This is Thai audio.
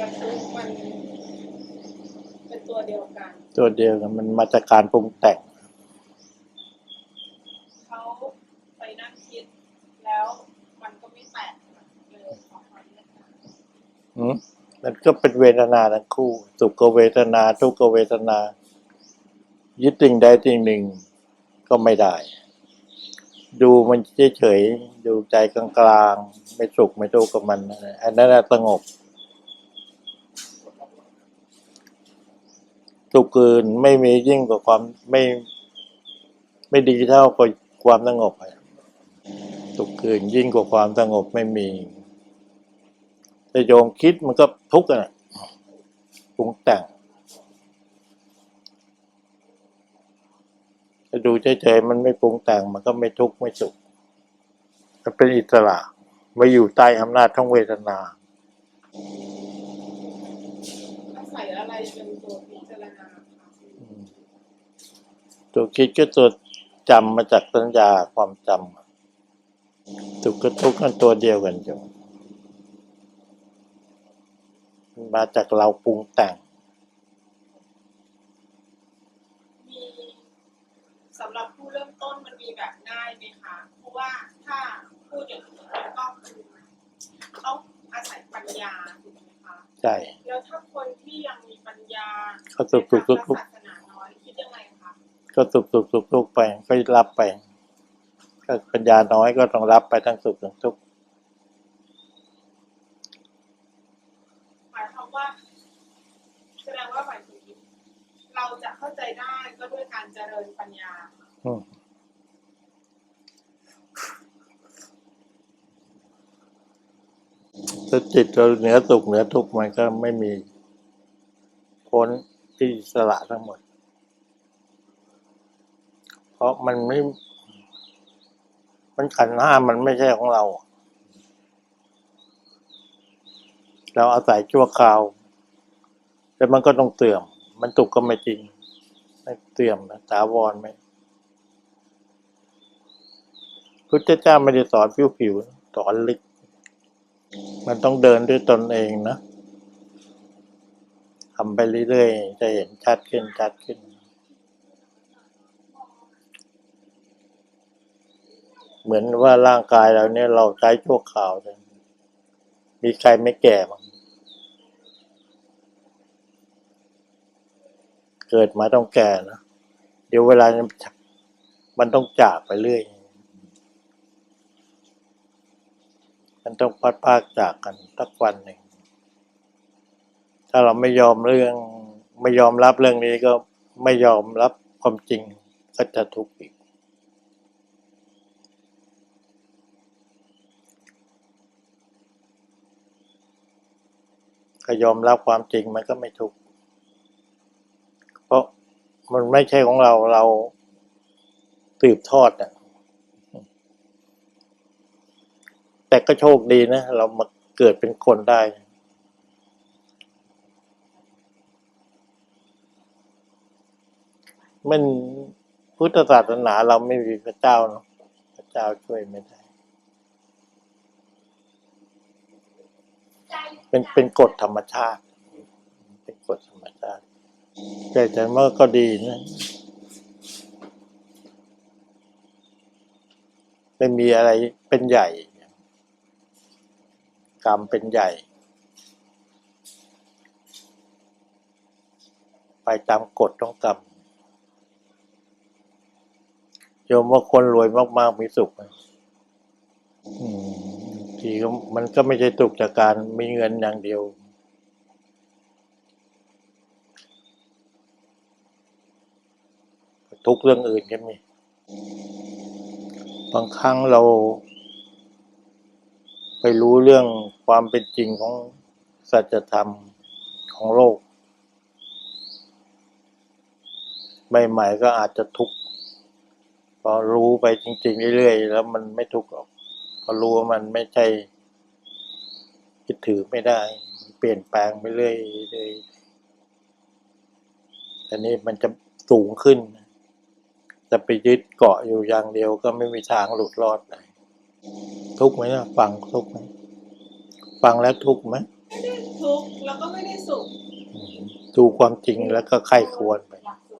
กับทุกข์มัน เป็นตัวเดียวกัน ตัวเดียวกันมันมาจากการปรุงแต่งเขาไปนั่งคิดแล้วมันก็ไม่แตกเลยออกมาเนี่ยค่ะอืมมันก็เป็นเวทนาทั้งคู่ สุขก็เวทนา ทุกขก็เวทนา ยึดสิ่งใดสิ่งหนึ่งก็ไม่ได้ ดูมันเฉยๆดูใจกลางๆ ไม่สุขไม่ทุกข์กับมันนะอันนั้นนะสงบ สุขอื่นไม่มียิ่งกว่าความไม่ ไม่ดีเท่ากับความสงบอะสุขอื่นยิ่งกว่าความสงบไม่มีแต่โยมคิดมันก็ทุกข์อะนะปรุงแต่งถ้าดูเฉยๆมันไม่ปรุงแต่งมันก็ไม่ทุกข์ไม่สุขมันเป็นอิสระไม่อยู่ใต้อำนาจของเวทนาศัยอะไรเป็นตัวพิจารณาคะ อืม ตัวคิดก็ตัวจำมาจากสัญญาความจำสุขกับทุกข์กันตัวเดียวกันอยู่มันมาจากเราปรุงแต่งมีสำหรับผู้เริ่มต้นมันมีแบบง่ายไหมคะเพราะว่าถ้าพูดอย่างนี้มันก็คือต้องอาศัยปัญญาถูกไหมคะใช่แล้วถ้าคนที่ยังมีปัญญาก็สุขสุขทุกข์ทุก ก็สุขสุขสุขทุกข์ไปก็รับไปก็ปัญญาน้อยก็ต้องรับไปทั้งสุขทั้งทุกข์หมายความว่าแสดงว่าหมายถึงเราจะเข้าใจได้ก็ด้วยการเจริญปัญญาอืมถ้าจิตเราเหนือสุขเหนือทุกข์มันก็ไม่มีพ้นที่อิสละทั้งหมด เพราะมันไม่ มันขันห้ามันไม่ใช่ของเรา เราอาศัยชั่วคราว แต่มันก็ต้องเสื่อม มันตุกก็ไม่จริง ไม่เสื่อมนะถาวรไหมพุทธเจ้าไม่ได้สอนผิวๆสอนลึก มันต้องเดินด้วยตนเองนะทำไปเรื่อยๆ จะเห็นชัดขึ้นชัดขึ้น เหมือนว่าร่างกายเราเนี่ยเราใช้ชั่วคราวเลยมีใครไม่แก่มั้งเกิดมาต้องแก่นะเดี๋ยวเวลามันต้องจากไปเรื่อย มันต้องพัดพากจากกันสักวันหนึ่ง ถ้าเราไม่ยอมเรื่อง ไม่ยอมรับเรื่องนี้ก็ไม่ยอมรับความจริงก็จะทุกข์อีก ก็ยอมรับความจริงมันก็ไม่ทุกข์เพราะมันไม่ใช่ของเราเราสืบทอดอะแต่ก็โชคดีนะ เรามาเกิดเป็นคนได้ มันพุทธศาสนาเราไม่มีพระเจ้าเนาะพระเจ้าช่วยไม่ได้ เป็นเป็นกฎธรรมชาติ เป็นกฎธรรมชาติแต่แต่เมื่อก็ดีนะไม่มีอะไรเป็นใหญ่ กรรมเป็นใหญ่ ไปตามกฎของกรรมโยมว่าคนรวยมากๆมีสุขไหม ทีมันก็ไม่ใช่สุขจากการมีเงินอย่างเดียว ทุกเรื่องอื่นก็มีบางครั้งเรา ไปรู้เรื่องความเป็นจริงของสัจธรรมของโลกใหม่ๆก็อาจจะทุกข์พอรู้ไปจริง ๆ เรื่อยๆ แล้วมันไม่ทุกข์หรอก พอรู้ว่ามันไม่ใช่ยึดถือไม่ได้ เปลี่ยนแปลงไปเรื่อยๆเลยแต่นี้มันจะสูงขึ้น จะไปยึดเกาะอยู่อย่างเดียวก็ไม่มีทางหลุดรอดได้ทุกข์ไหมนะฟังทุกข์ไหมฟังแล้วทุกข์ไหมทุกข์แล้วก็ไม่ได้สุขอืมดูความจริงแล้วก็ไข้ควรไป